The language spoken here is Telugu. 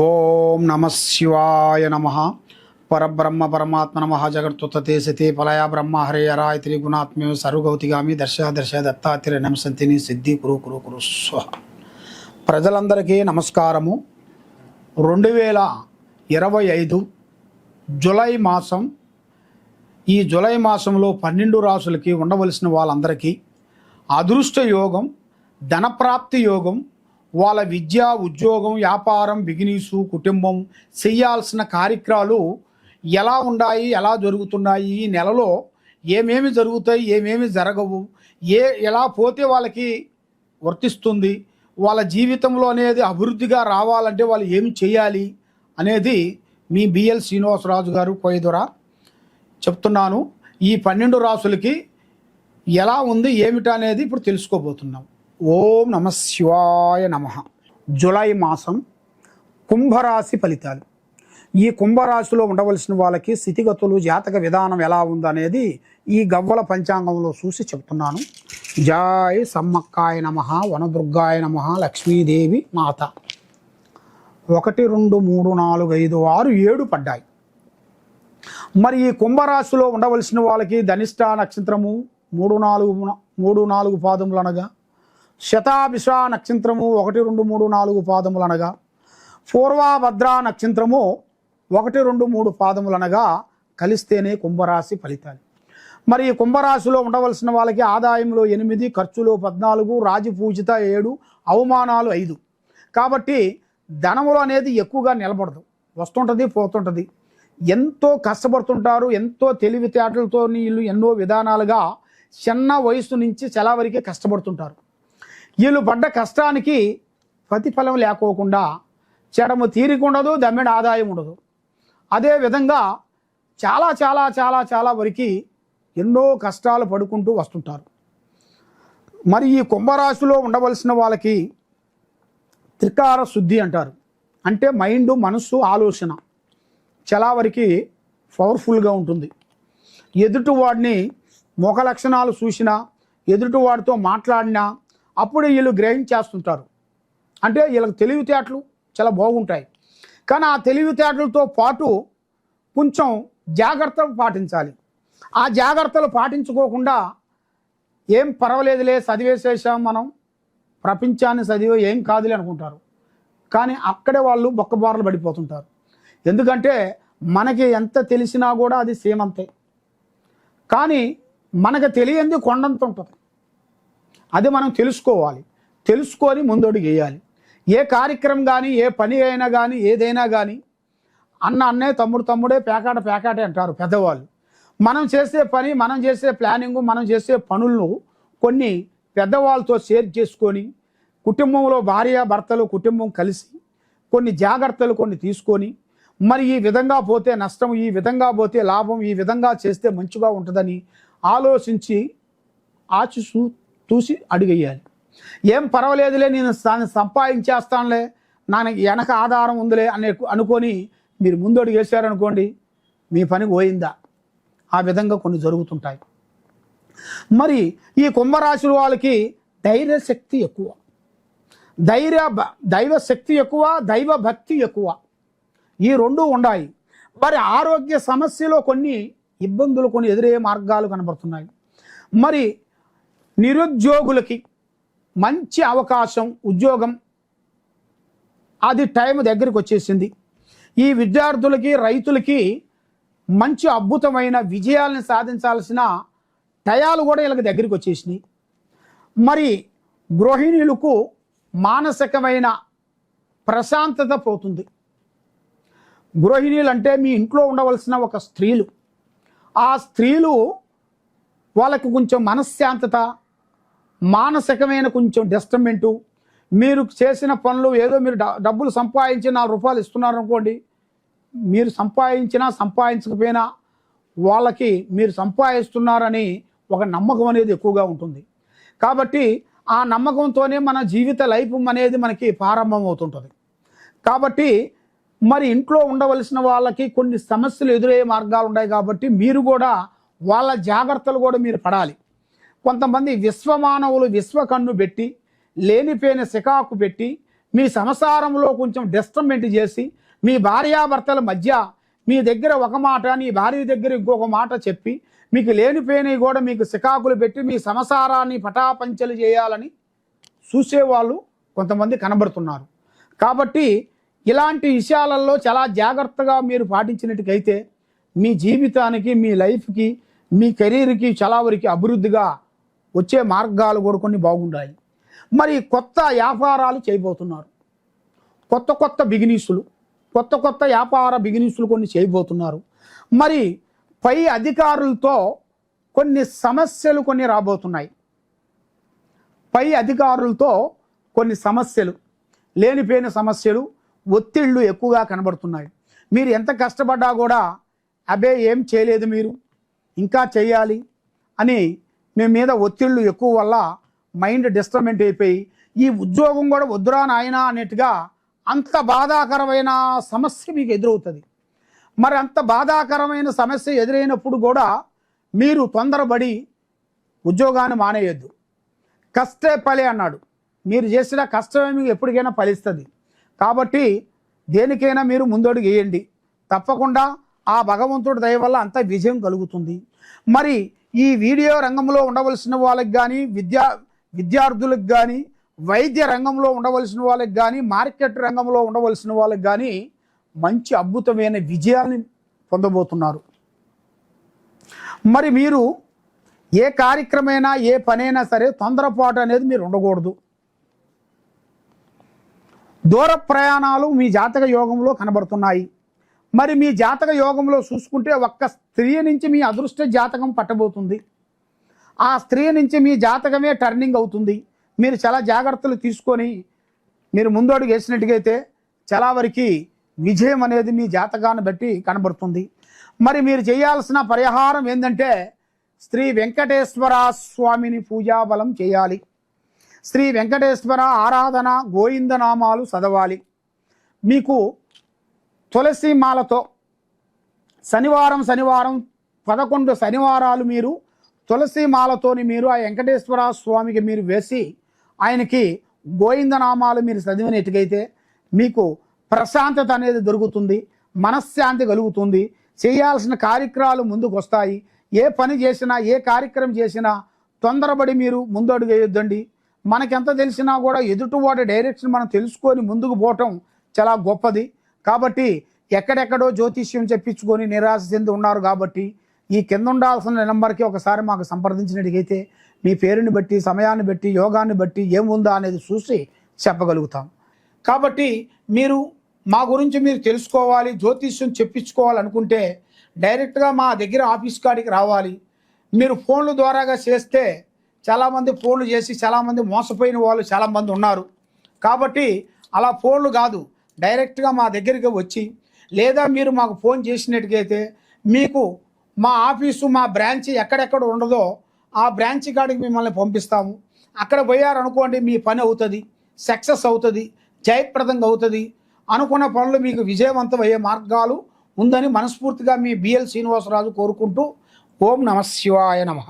ఓం నమ శివాయ నమ. పరబ్రహ్మ పరమాత్మ నమ జగత్తుతే సతి పలయ బ్రహ్మ హరే హరాయ త్రిగుణాత్మ్య సర్వగౌతిగామి దర్శ దర్శ దత్తాత్రి నమసంతిని సిద్ధి కురు కురు కురు స్వ. ప్రజలందరికీ నమస్కారము. రెండు వేల ఇరవై ఐదు జులై మాసం ఈ జులై మాసంలో పన్నెండు రాసులకి ఉండవలసిన వాళ్ళందరికీ అదృష్ట యోగం ధనప్రాప్తి యోగం వాళ్ళ విద్య ఉద్యోగం వ్యాపారం బిజినెస్ కుటుంబం చేయాల్సిన కార్యక్రమాలు ఎలా ఉన్నాయి ఎలా జరుగుతున్నాయి ఈ నెలలో ఏమేమి జరుగుతాయి ఏమేమి జరగవు ఏ ఎలా పోతే వాళ్ళకి వర్తిస్తుంది వాళ్ళ జీవితంలో అనేది అభివృద్ధిగా రావాలంటే వాళ్ళు ఏమి చేయాలి అనేది మీ బిఎల్ శ్రీనివాసరాజు గారు కోయదుర చెప్తున్నాను. ఈ పన్నెండు రాసులకి ఎలా ఉంది ఏమిటనేది ఇప్పుడు తెలుసుకోబోతున్నాం. ఓం నమ శివాయ నమ. జులై మాసం కుంభరాశి ఫలితాలు. ఈ కుంభరాశిలో ఉండవలసిన వాళ్ళకి స్థితిగతులు జాతక విధానం ఎలా ఉందనేది ఈ గవ్వల పంచాంగంలో చూసి చెప్తున్నాను. జాయ్ సమ్మక్కాయ నమ వనదుర్గాయ నమ లక్ష్మీదేవి మాత. ఒకటి రెండు మూడు నాలుగు ఐదు ఆరు ఏడు పడ్డాయి. మరి ఈ కుంభరాశిలో ఉండవలసిన వాళ్ళకి ధనిష్ట నక్షత్రము మూడు నాలుగు మూడు నాలుగు పాదములు అనగా శతాభిష నక్షత్రము ఒకటి రెండు మూడు నాలుగు పాదములు అనగా పూర్వభద్ర నక్షత్రము ఒకటి రెండు మూడు పాదములు అనగా కలిస్తేనే కుంభరాశి ఫలితాలు. మరి ఈ కుంభరాశిలో ఉండవలసిన వాళ్ళకి ఆదాయంలో ఎనిమిది ఖర్చులో పద్నాలుగు రాజపూజిత ఏడు అవమానాలు ఐదు. కాబట్టి ధనములు అనేది ఎక్కువగా నిలబడదు. వస్తుంటుంది పోతుంటుంది. ఎంతో కష్టపడుతుంటారు ఎంతో తెలివితేటలతో వీళ్ళు ఎన్నో విధానాలుగా చిన్న వయసు నుంచి చాలా వరకే కష్టపడుతుంటారు. వీళ్ళు పడ్డ కష్టానికి ప్రతిఫలం లేకోకుండా చెడము తీరిక ఉండదు దమ్మిడ ఆదాయం ఉండదు. అదే విధంగా చాలా చాలా చాలా చాలా వరకు ఎన్నో కష్టాలు పడుకుంటూ వస్తుంటారు. మరి ఈ కుంభరాశిలో ఉండవలసిన వాళ్ళకి త్రికార శుద్ధి అంటారు. అంటే మైండ్ మనస్సు ఆలోచన చాలా వరకు పవర్ఫుల్గా ఉంటుంది. ఎదుటివాడిని ముఖ లక్షణాలు చూసినా ఎదుటివాడితో మాట్లాడినా అప్పుడు వీళ్ళు గ్రహించేస్తుంటారు. అంటే వీళ్ళకి తెలివితేటలు చాలా బాగుంటాయి. కానీ ఆ తెలివితేటలతో పాటు కొంచెం జాగ్రత్తలు పాటించాలి. ఆ జాగ్రత్తలు పాటించుకోకుండా ఏం పర్వాలేదులే చదివేసేసాం మనం. ప్రపంచాన్ని చదివే ఏం కాదులే అనుకుంటారు. కానీ అక్కడే వాళ్ళు బొక్కబారలు పడిపోతుంటారు. ఎందుకంటే మనకి ఎంత తెలిసినా కూడా అది సేమంతే కానీ మనకు తెలియంది కొండంత ఉంటుంది. అది మనం తెలుసుకోవాలి. తెలుసుకొని ముందడుగు వేయాలి. ఏ కార్యక్రమం కానీ ఏ పని అయినా కానీ ఏదైనా కానీ అన్న అన్నే తమ్ముడు తమ్ముడే పేకాట పేకాటే అంటారు పెద్దవాళ్ళు. మనం చేసే పని మనం చేసే ప్లానింగ్ మనం చేసే పనులను కొన్ని పెద్దవాళ్ళతో షేర్ చేసుకొని కుటుంబంలో భార్య భర్తలు కుటుంబం కలిసి కొన్ని జాగ్రత్తలు కొన్ని తీసుకొని మరి ఈ విధంగా పోతే నష్టం ఈ విధంగా పోతే లాభం ఈ విధంగా చేస్తే మంచిగా ఉంటుందని ఆలోచించి ఆచి చూసి అడిగేయాలి. ఏం పర్వాలేదులే నేను దాన్ని సంపాదించేస్తానులే. నాకు వెనక ఆధారం ఉందిలే అనే అనుకొని మీరు ముందు అడుగు వేసారనుకోండి మీ పని పోయిందా? ఆ విధంగా కొన్ని జరుగుతుంటాయి. మరి ఈ కుంభరాశుల వాళ్ళకి ధైర్య శక్తి ఎక్కువ. ధైర్య భ- దైవ శక్తి ఎక్కువ దైవ భక్తి ఎక్కువ. ఈ రెండు ఉన్నాయి మరి ఆరోగ్య సమస్యలో కొన్ని ఇబ్బందులు కొన్ని ఎదురయ్యే మార్గాలు కనబడుతున్నాయి. మరి నిరుద్యోగులకి మంచి అవకాశం ఉద్యోగం అది టైం దగ్గరికి వచ్చేసింది. ఈ విద్యార్థులకి రైతులకి మంచి అద్భుతమైన విజయాలను సాధించాల్సిన టయాలు కూడా వీళ్ళకి దగ్గరికి వచ్చేసినాయి. మరి గృహిణులకు మానసికమైన ప్రశాంతత పోతుంది. గృహిణీలు అంటే మీ ఇంట్లో ఉండవలసిన ఒక స్త్రీలు. ఆ స్త్రీలు వాళ్ళకి కొంచెం మనశ్శాంతత మానసికమైన కొంచెం డిస్టర్బెంటు. మీరు చేసిన పనులు ఏదో మీరు డబ్బులు సంపాదించి నాలుగు రూపాయలు ఇస్తున్నారు అనుకోండి మీరు సంపాదించినా సంపాదించకపోయినా వాళ్ళకి మీరు సంపాదిస్తున్నారని ఒక నమ్మకం అనేది ఎక్కువగా ఉంటుంది. కాబట్టి ఆ నమ్మకంతోనే మన జీవిత లైఫ్ అనేది మనకి ప్రారంభం అవుతుంటుంది కాబట్టి మరి ఇంట్లో ఉండవలసిన వాళ్ళకి కొన్ని సమస్యలు ఎదురయ్యే మార్గాలు ఉన్నాయి కాబట్టి మీరు కూడా వాళ్ళ జాగ్రత్తలు కూడా మీరు పడాలి. కొంతమంది విశ్వమానవులు విశ్వ కన్ను పెట్టి లేనిపోయిన సికాకు పెట్టి మీ సంసారంలో కొంచెం డిస్టర్బెంట్ చేసి మీ భార్యాభర్తల మధ్య మీ దగ్గర ఒక మాట నీ భార్య దగ్గర ఇంకొక మాట చెప్పి మీకు లేనిపోయినవి కూడా మీకు సికాకులు పెట్టి మీ సంసారాన్ని పటాపంచలు చేయాలని చూసేవాళ్ళు కొంతమంది కనబడుతున్నారు. కాబట్టి ఇలాంటి విషయాలలో చాలా జాగ్రత్తగా మీరు పాటించినట్టుకైతే మీ జీవితానికి మీ లైఫ్కి మీ కెరీర్కి చాలా వరకు అభివృద్ధిగా వచ్చే మార్గాలు కూడా కొన్ని బాగుంటాయి మరి కొత్త వ్యాపారాలు చేయబోతున్నారు. కొత్త కొత్త బిగినీసులు కొత్త కొత్త వ్యాపార బిగినీసులు కొన్ని చేయబోతున్నారు. మరి పై అధికారులతో కొన్ని సమస్యలు కొన్ని రాబోతున్నాయి. పై అధికారులతో కొన్ని సమస్యలు లేనిపోయిన సమస్యలు ఒత్తిళ్ళు ఎక్కువగా కనబడుతున్నాయి. మీరు ఎంత కష్టపడ్డా కూడా అబే ఏం చేయలేదు మీరు ఇంకా చేయాలి అని మీ మీద ఒత్తిళ్ళు ఎక్కువ వల్ల మైండ్ డిస్టర్బెంట్ అయిపోయి ఈ ఉద్యోగం కూడా వద్దురా నాయనా అన్నట్టుగా అంత బాధాకరమైన సమస్య మీకు ఎదురవుతుంది. మరి అంత బాధాకరమైన సమస్య ఎదురైనప్పుడు కూడా మీరు తొందరపడి ఉద్యోగాన్ని మానేయొద్దు. కష్టే పలే అన్నాడు. మీరు చేసిన కష్టమే మీకు ఎప్పటికైనా ఫలిస్తుంది. కాబట్టి దేనికైనా మీరు ముందడుగు వేయండి. తప్పకుండా ఆ భగవంతుడి దయ వల్ల అంత విజయం కలుగుతుంది. మరి ఈ వీడియో రంగంలో ఉండవలసిన వాళ్ళకి కానీ విద్యా విద్యార్థులకు కానీ వైద్య రంగంలో ఉండవలసిన వాళ్ళకి కానీ మార్కెట్ రంగంలో ఉండవలసిన వాళ్ళకి కానీ మంచి అద్భుతమైన విజయాన్ని పొందబోతున్నారు. మరి మీరు ఏ కార్యక్రమైనా ఏ పనైనా సరే తొందరపాటు అనేది మీరు ఉండకూడదు. దూర ప్రయాణాలు మీ జాతక యోగంలో కనబడుతున్నాయి. మరి మీ జాతక యోగంలో చూసుకుంటే ఒక్క స్త్రీ నుంచి మీ అదృష్ట జాతకం పట్టబోతుంది. ఆ స్త్రీ నుంచి మీ జాతకమే టర్నింగ్ అవుతుంది. మీరు చాలా జాగ్రత్తలు తీసుకొని మీరు ముందడుగు వేసినట్టుగైతే చాలా వరకు విజయం అనేది మీ జాతకాన్ని బట్టి కనబడుతుంది. మరి మీరు చేయాల్సిన పరిహారం ఏంటంటే శ్రీ వెంకటేశ్వర స్వామిని పూజాబలం చేయాలి. శ్రీ వెంకటేశ్వర ఆరాధన గోవిందనామాలు చదవాలి. మీకు తులసి మాలతో శనివారం శనివారం పదకొండు శనివారాలు మీరు తులసి మాలతోని మీరు ఆ వెంకటేశ్వర స్వామికి మీరు వేసి ఆయనకి గోవిందనామాలు మీరు చదివినట్టుకైతే మీకు ప్రశాంతత అనేది దొరుకుతుంది మనశ్శాంతి కలుగుతుంది చేయాల్సిన కార్యక్రమాలు ముందుకు వస్తాయి ఏ పని చేసినా ఏ కార్యక్రమం చేసినా తొందరపడి మీరు ముందడుగు వేయొద్దండి. మనకెంత తెలిసినా కూడా ఎదుటివాడి డైరెక్షన్ మనం తెలుసుకొని ముందుకు పోవటం చాలా గొప్పది. కాబట్టి ఎక్కడెక్కడో జ్యోతిష్యం చెప్పించుకొని నిరాశ చెంది ఉన్నారు కాబట్టి ఈ కింద ఉండాల్సిన నెంబర్కి ఒకసారి మాకు సంప్రదించినట్టుగైతే మీ పేరుని బట్టి సమయాన్ని బట్టి యోగాన్ని బట్టి ఏముందా అనేది చూసి చెప్పగలుగుతాం. కాబట్టి మీరు మా గురించి మీరు తెలుసుకోవాలి జ్యోతిష్యం చెప్పించుకోవాలనుకుంటే డైరెక్ట్గా మా దగ్గర ఆఫీస్ కాడికి రావాలి. మీరు ఫోన్ల ద్వారాగా చేస్తే చాలామంది ఫోన్లు చేసి చాలామంది మోసపోయిన వాళ్ళు చాలామంది ఉన్నారు. కాబట్టి అలా ఫోన్లు కాదు. డైరెక్ట్గా మా దగ్గరికి వచ్చి లేదా మీరు మాకు ఫోన్ చేసినట్టుగైతే మీకు మా ఆఫీసు మా బ్రాంచ్ ఎక్కడెక్కడ ఉండదో ఆ బ్రాంచ్ కాడికి మిమ్మల్ని పంపిస్తాము. అక్కడ పోయారనుకోండి మీ పని అవుతుంది సక్సెస్ అవుతుంది జయప్రదంగా అవుతుంది. అనుకున్న పనులు మీకు విజయవంతం అయ్యే మార్గాలు ఉందని మనస్ఫూర్తిగా మీ బిఎల్ శ్రీనివాసరాజు కోరుకుంటూ ఓం నమ శివాయ నమః.